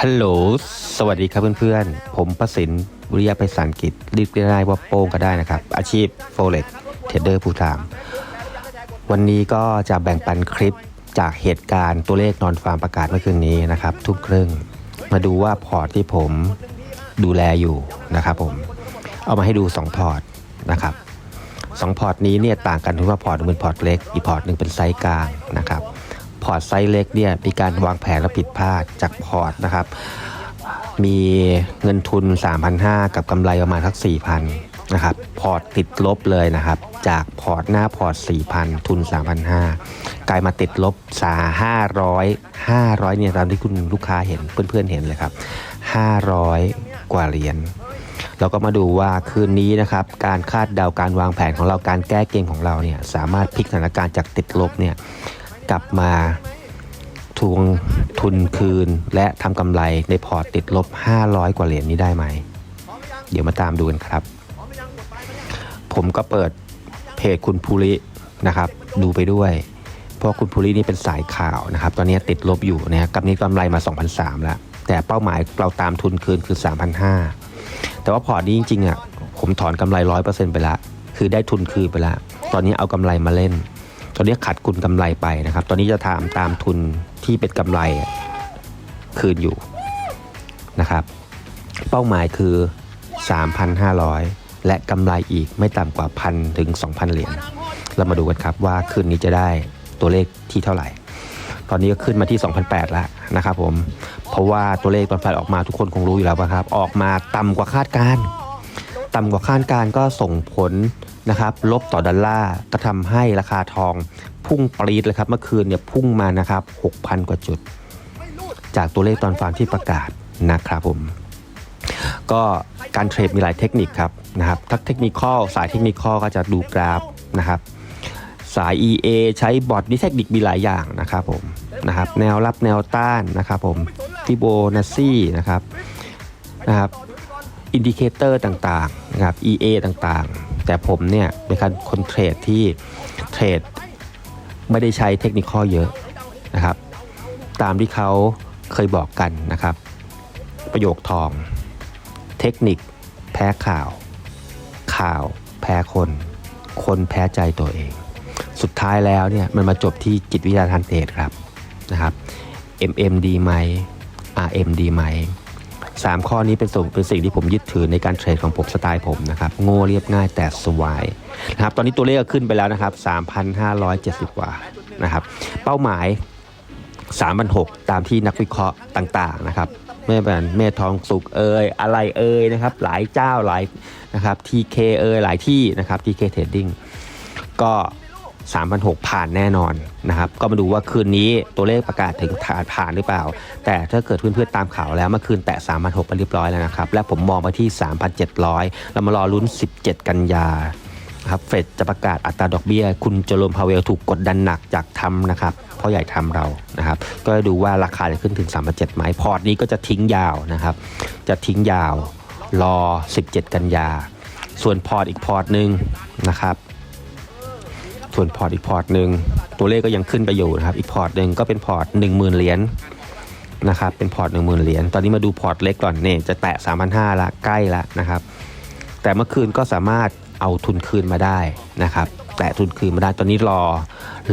ฮัลโหล สวัสดีครับเพื่อนๆ ผมประสินวิริยะไปสารกิจเรียกได้ว่าโป้งก็ได้นะครับ อาชีพโฟเล็กเทรดเดอร์ผู้ถาม วันนี้ก็จะแบ่งปันคลิปจากเหตุการณ์ตัวเลขนอนฟาร์มประกาศเมื่อคืนนี้นะครับ ทุกครึ่ง มาดูว่าพอร์ตที่ผมดูแลอยู่นะครับผม เอามาให้ดู 2 พอร์ตนะครับสองพอร์ตนี้เนี่ยต่างกันที่ว่าพอร์ตหนึงเป็นพอร์ตเล็ก อีกพอร์ตหนึ่งเป็นไซส์กลางนะครับ พอร์ตไซส์เล็กเนี่ยมีการวางแผนและผิดพลาดจากพอร์ตนะครับ มีเงินทุน 3,500 กับกำไรประมาณสัก 4,000 นะครับ พอร์ตติดลบเลยนะครับ จากพอร์ตหน้าพอร์ต 4,000 ทุน 3,500 กลายมาติดลบสา500 500เนี่ยตามที่คุณลูกค้าเห็นเพื่อนๆเห็นเลยครับ 500 กว่าเหรียญเราก็มาดูว่าคืนนี้นะครับ การคาดเดาการวางแผนของเราการแก้เกมของเราเนี่ยสามารถพลิกสถานการณ์จากติดลบเนี่ย กลับมาทวงทุนคืนและทำกำไรในพอร์ตติดลบ 500 กว่าเหรียญนี้ได้ไหม เดี๋ยวมาตามดูกันครับ ผมก็เปิดเพจคุณภูรินะครับ ดูไปด้วย เพราะคุณภูรินี่เป็นสายข่าวนะครับ ตอนนี้ติดลบอยู่นะครับกับนี้กำไรมา2,300แล้ว แต่เป้าหมายเราตามทุนคืนคือ 3,500 แต่ว่าพอร์ตนี้จริงๆอะผมถอนกำไรร้อยเปอร์เซ็นต์ไปละ คือได้ทุนคืนไปละ ตอนนี้เอากำไรมาเล่น ตอนนี้ขัดคุณกำไรไปนะครับ ตอนนี้จะทำตามทุนที่เป็นกำไรคืนอยู่นะครับ เป้าหมายคือ 3,500 และกำไรอีกไม่ต่ำกว่าพันถึง 2,000 เหรียญเรามาดูกันครับว่าคืนนี้จะได้ตัวเลขที่เท่าไหร่ ตอนนี้ก็ขึ้นมาที่ 2,008แล้วนะครับผม เพราะว่าตัวเลขตอนไฟออกมาทุกคนคงรู้อยู่แล้วนะครับ ออกมาต่ำกว่าคาดการณ์ ต่ำกว่าคาดการก็ส่งผลนะครับลบต่อดอลลาร์ก็ทำให้ราคาทองพุ่งปรีดเลยครับเมื่อคืนเนี่ยพุ่งมานะครับ 6,000 กว่าจุด จากตัวเลขตอนฟังที่ประกาศนะครับผม ก็การเทรดมีหลายเทคนิคครับนะครับทักเทคนิคอลสายเทคนิคอลก็จะดูกราฟนะครับ สาย EA ใช้บอทนี่เทคนิคมีหลายอย่างนะครับผมนะครับแนวรับแนวต้านนะครับผมฟิโบนัชชีนะครับนะครับ อินดิเคเตอร์ต่างๆนะครับ EA ต่างๆ แต่ผมเนี่ยเป็นคนเทรดที่เทรดไม่ได้ใช้เทคนิคอเยอะนะครับ ตามที่เขาเคยบอกกันนะครับ ประโยคทอง เทคนิค แพ้ข่าว ข่าว แพ้คน คนแพ้ใจตัวเอง สุดท้ายแล้วเนี่ยมันมาจบที่จิตวิทยาทางเทรดครับนะครับ MM ดีไหม RM ดีไหม สามข้อนี้เป็นส่วนเป็นสิ่งที่ผมยึดถือในการเทรดของผมสไตล์ผมนะครับ โง่เรียบง่ายแต่สวายนะครับ ตอนนี้ตัวเลขก็ขึ้นไปแล้วนะครับ 3,570 กว่านะครับ เป้าหมาย 3,600 ตามที่นักวิเคราะห์ต่างๆนะครับไม่เป็นเมธทองสุกเอยอะไรเอยนะครับ หลายเจ้าหลายนะครับ TK เอยหลายที่นะครับ TK Trading ก็ 3,600 ผ่านแน่นอนนะครับ ก็มาดูว่าคืนนี้ตัวเลขประกาศถึงผ่านผ่านหรือเปล่า แต่ถ้าเกิดเพื่อนๆตามข่าวแล้วเมื่อคืนแตะ3,600ไปเรียบร้อยแล้วนะครับ และผมมองไปที่ 3,700 เรามารอลุ้น 17 กันยาครับเฟดจะประกาศอัตราดอกเบี้ย คุณโจโรมพาเวลถูกกดดันหนักจากทำนะครับเพราะใหญ่ทำเรานะครับ ก็ดูว่าราคาจะขึ้นถึง3,700ไหมพอร์ตนี้ก็จะทิ้งยาวนะครับ จะทิ้งยาวรอ 17 กันยา ส่วนพอร์ตอีกพอร์ตหนึ่งนะครับ ส่วนพอร์ตอีกพอร์ตหนึ่งตัวเลขก็ยังขึ้นไปอยู่นะครับอีกพอร์ตหนึ่งก็เป็นพอร์ต 10,000 เหรียญนะครับเป็นพอร์ต 10,000 เหรียญตอนนี้มาดูพอร์ตเล็กก่อนเนี่ยจะแตะ3,500ละใกล้ละนะครับ แต่เมื่อคืนก็สามารถเอาทุนคืนมาได้นะครับแตะทุนคืนมาได้ตอนนี้รอ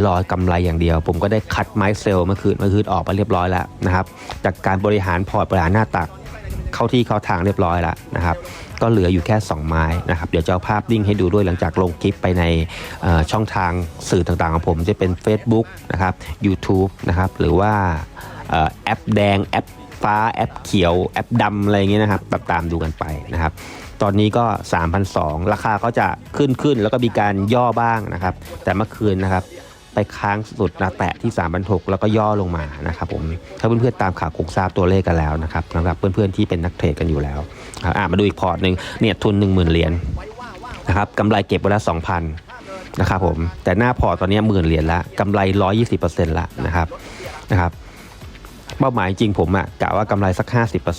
รอกำไรอย่างเดียว ผมก็ได้คัดไม้เซลล์เมื่อคืนเมื่อคืนออกมาเรียบร้อยแล้วนะครับ จากการบริหารพอร์ตบริหารหน้าตักเข้าที่เข้าทางเรียบร้อยแล้วนะครับ ก็เหลืออยู่แค่ 2 ไม้นะครับเดี๋ยวจะเอาภาพดิ้งให้ดูด้วยหลังจากลงคลิปไปในช่องทางสื่อต่างๆของผมจะเป็น Facebook นะครับ YouTube นะครับหรือว่าออแอปแดงแอปฟ้าแอปเขียวแอปดำอะไรอย่างเงี้ยนะครับตามตามดูกันไปนะครับ ตอนนี้ก็3,200ราคาก็จะขึ้นขึ้นแล้วก็มีการย่อบ้างนะครับ แต่เมื่อคืนนะครับ ไปค้างสุดนะแตะที่3,600แล้วก็ย่อลงมานะครับผมถ้าเพื่อนๆตามข่าวคงทราบตัวเลขกันแล้วนะครับสำหรับเพื่อนๆที่เป็นนักเทรดกันอยู่แล้วอ่มาดูอีกพอร์ตหนึ่งเนี่ยทุน 10,000 เหรียญนะครับกำไรเก็บไว้ละ2,000นะครับผมแต่หน้าพอร์ตตอนนี้หมื่นเหรียญละกำไร 120%ละนะครับนะครับ เป้าหมายจริงผมอะกะว่ากำไรสัก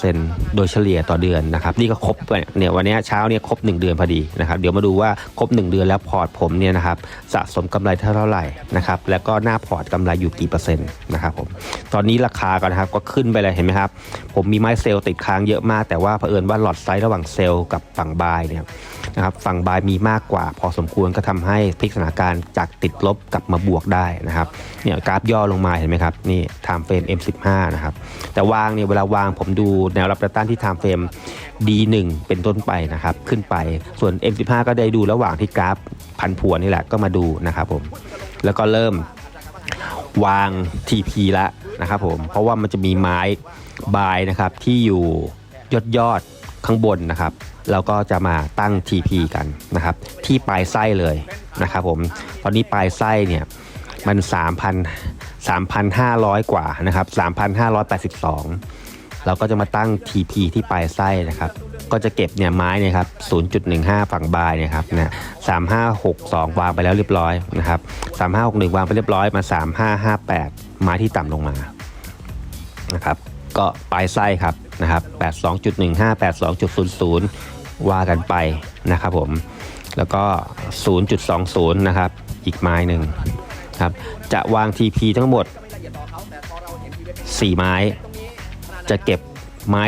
50%โดยเฉลี่ยต่อเดือนนะครับ นี่ก็ครบเนี่ยวันนี้เช้าเนี่ยครบ 1 เดือนพอดีนะครับ เดี๋ยวมาดูว่าครบ 1 เดือนแล้วพอร์ตผมเนี่ยนะครับสะสมกำไรเท่าไหร่นะครับ แล้วก็หน้าพอร์ตกำไรอยู่กี่เปอร์เซ็นต์นะครับผม ตอนนี้ราคาก็นะครับก็ขึ้นไปเลยเห็นไหมครับ ผมมีไม้เซลล์ติดค้างเยอะมาก แต่ว่าเผอิญว่าหลอดไซส์ระหว่างเซลล์กับฝั่งบายเนี่ยนะครับฝั่งบายมีมากกว่า พอสมควรก็ทำให้พลิกสถานการณ์จากติดลบกลับมาบวกได้นะครับเนี่ยกราฟย่อลงมาเห็นไหมครับนี่ time frame M15 นะครับ แต่วางเนี่ยเวลาวางผมดูแนวรับแนวต้านที่ time frame D1 เป็นต้นไปนะครับ ขึ้นไปส่วน M15 ก็ได้ดูระหว่างที่กราฟพันผวนนี่แหละก็มาดูนะครับผมแล้วก็เริ่มวาง TP แล้วนะครับผมเพราะว่ามันจะมีไม้บายนะครับที่อยู่ยอดยอดข้างบนนะครับเราก็จะมาตั้ง TP กันนะครับ ที่ปลายไส้เลยนะครับผมตอนนี้ปลายไส้เนี่ยมัน3,000 3,500 กว่านะครับ 3,582 เราก็จะมาตั้ง TP ที่ปลายไส้นะครับ ก็จะเก็บเนี่ยไม้เนี่ยครับ 0.15 ฝั่งบายเนี่ยครับนะ3562 วางไปแล้วเรียบร้อยนะครับ 3561 วางไปเรียบร้อยมา 3558 ไม้ที่ต่ำลงมานะครับ ก็ปลายไส้ครับนะครับ 82.15 82.00 ว่ากันไปนะครับผม แล้วก็ 0.20 นะครับ อีกไม้หนึ่ง ครับ จะวาง TP ทั้งหมด 4 ไม้ จะเก็บไม้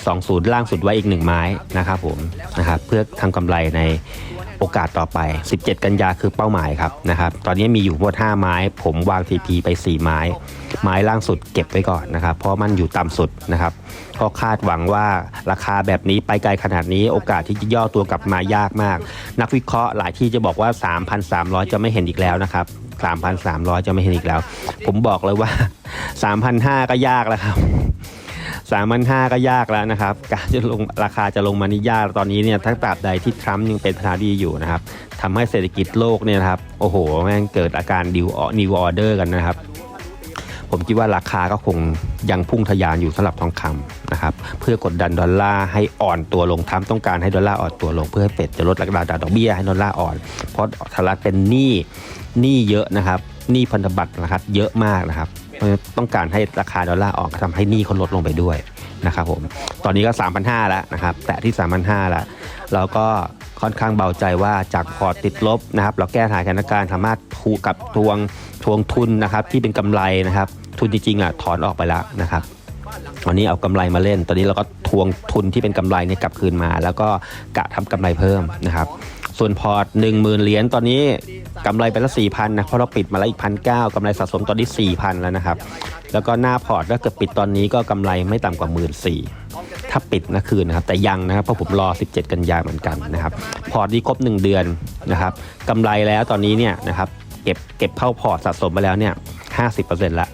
0.20 ล่างสุดไว้อีก 1 ไม้นะครับผมนะครับเพื่อทำกำไรในโอกาสต่อไป 17 กันยาคือเป้าหมายครับนะครับ ตอนนี้มีอยู่หมด 5 ไม้ ผมวาง TP ไป 4 ไม้ ไม้ล่างสุดเก็บไว้ก่อนนะครับ เพราะมันอยู่ต่ำสุดนะครับก็คาดหวังว่าราคาแบบนี้ไปไกลขนาดนี้โอกาสที่จะย่อตัวกลับมายากมาก นักวิเคราะห์หลายที่จะบอกว่า 3,300 จะไม่เห็นอีกแล้วนะครับ 3,300 จะไม่เห็นอีกแล้ว ผมบอกเลยว่า 3,500 ก็ยากแล้วครับสามพันห้าก็ยากแล้วนะครับ การจะลงราคาจะลงมานี่ยากตอนนี้เนี่ยทั้งตราบใดที่ทรัมป์ยังเป็นประธานาธิบดีอยู่นะครับทำให้เศรษฐกิจโลกเนี่ยครับ โอ้โห แม่งเกิดอาการดิวออนิวออเดอร์กันนะครับ ผมคิดว่าราคาก็คงยังพุ่งทะยานอยู่สำหรับทองคำนะครับเพื่อกดดันดอลลาร์ให้อ่อนตัวลงทรัมต้องการให้ดอลลาร์อ่อนตัวลงเพื่อให้เฟดจะลดอัตราดอกเบี้ยให้ดอลลาร์อ่อน เพราะสหรัฐเป็นหนี้หนี้เยอะนะครับหนี้พันธบัตรนะครับเยอะมากนะครับต้องการให้ราคาดอลลาร์อ่อนก็ทำให้หนี้เขาลดลงไปด้วยนะครับผมตอนนี้ก็ 3,500 แล้วนะครับแต่ที่ 3,500 แล้วเราก็ค่อนข้างเบาใจว่าจากพอร์ตติดลบนะครับ เราแก้ถ่ายสถานการณ์สามารถทูกับทวงทวงทุนนะครับที่เป็นกำไรนะครับ ทุนจริงๆอะถอนออกไปแล้วนะครับวันนี้เอากำไรมาเล่น ตอนนี้เราก็ทวงทุนที่เป็นกำไรเนี่ยกลับคืนมา แล้วก็กะทำกำไรเพิ่มนะครับ ส่วนพอร์ต1 0,000เหรียญตอนนี้กำไรไปล้ว4,000นนะเพราะเราปิดมาแล้วอีกพันเก้ากำไรสะสมตอนนี้4,000แล้วนะครับ แล้วก็หน้าพอร์ตถ้าเกิดปิดตอนนี้ก็กำไรไม่ต่ำกว่า1 4ื่นสี่ถ้าปิดนะคืนนะครับแต่ยังนะครับเพราะผมรอ 17 กันยาเหมือนกันนะครับ พอร์ตนี้ครบ 1 เดือนนะครับกำไรแล้วตอนนี้เนี่ยนะครับเก็บเก็บเข้าพอร์ตสะสมไปแล้วเนี่ย50%ละ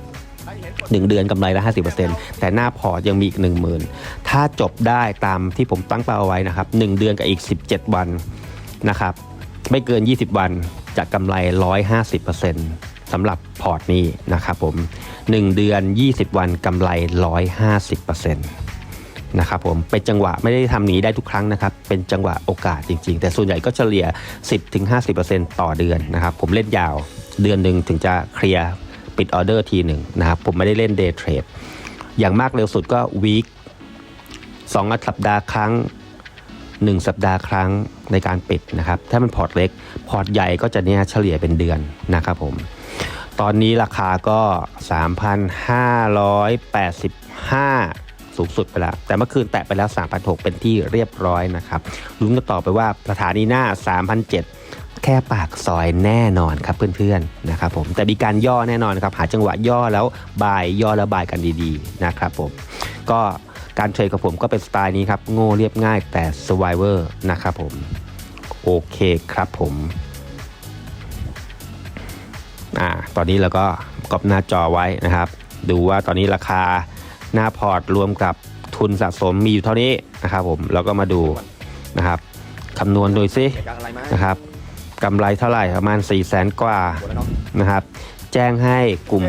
หนึ่งเดือนกำไรละ 50%แต่หน้าพอร์ตยังมีอีก 10,000 ถ้าจบได้ตามที่ผมตั้งเป้าเอาไว้นะครับ 1 เดือนกับอีก 17 วันนะครับ ไม่เกิน 20 วันจะกำไร 150%สำหรับพอร์ตนี้นะครับผม 1 เดือน 20 วันกำไร 150%นะครับผมเป็นจังหวะไม่ได้ทำหนีได้ทุกครั้งนะครับ เป็นจังหวะโอกาสจริง ๆ แต่ส่วนใหญ่ก็เฉลี่ย 10-50%ต่อเดือนนะครับ ผมเล่นยาวเดือนหนึ่งถึงจะเคลียร์ ปิดออเดอร์ทีหนึ่งนะครับ ผมไม่ได้เล่นเดย์เทรดอย่างมากเร็วสุดก็วีคสองสัปดาห์ครั้ง 1 สัปดาห์ครั้งในการปิดนะครับ ถ้ามันพอร์ตเล็ก พอร์ตใหญ่ก็จะเนี่ยเฉลี่ยเป็นเดือนนะครับผม ตอนนี้ราคาก็ 3,585 สูงสุดไปแล้ว แต่เมื่อคืนแตะไปแล้ว 3,600 เป็นที่เรียบร้อยนะครับลุ้นกันต่อไปว่าสถานีหน้า 3,700 แค่ปากซอยแน่นอนครับเพื่อนๆนะครับผมแต่มีการย่อแน่นอนครับหาจังหวะย่อแล้วบายย่อแล้วบายกันดีๆนะครับผมก็การเทรดกับผมก็เป็นสไตล์นี้ครับโง่เรียบง่ายแต่ survivor นะครับผมโอเคครับผมอ่าตอนนี้เราก็กรอบหน้าจอไว้นะครับ ดูว่าตอนนี้ราคาหน้าพอร์ตรวมกับทุนสะสมมีอยู่เท่านี้นะครับผมเราก็มาดูนะครับคำนวณดูซินะครับ กำไรเท่าไหร่ประมาณ 4 0 0แสนกว่านะครับ แจ้งให้กลุ่ม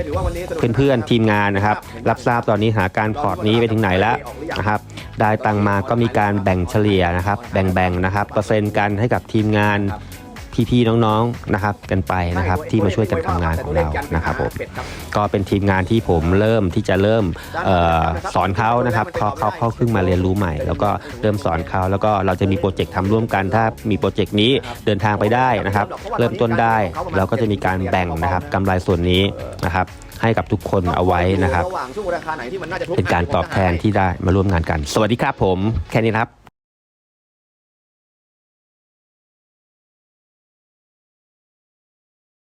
เพื่อนๆทีมงานนะครับ รับทราบตอนนี้หาการพอร์ตนี้ไปถึงไหนแล้วนะครับ ได้ตังมาก็มีการแบ่งเฉลี่ยนะครับ แบ่งๆนะครับ เปอร์เซ็นต์กันให้กับทีมงาน พี่ๆน้องๆนะครับกันไปนะครับที่มาช่วยกันทำงานของเรานะครับผมก็เป็นทีมงานที่ผมเริ่มที่จะเริ่มเออสอนเขานะครับเขาเขาเขาเพิ่งมาเรียนรู้ใหม่ แล้วก็เริ่มสอนเขาแล้วก็เราจะมีโปรเจกต์ทำร่วมกัน ถ้ามีโปรเจกต์นี้เดินทางไปได้นะครับ เริ่มต้นได้เราก็จะมีการแบ่งนะครับกำไรส่วนนี้นะครับให้กับทุกคนเอาไว้นะครับระหว่างช่วงราคาไหนที่มันน่าจะทุบเป็นการตอบแทนที่ได้มาร่วมงานกัน สวัสดีครับผม แค่นี้นะครับ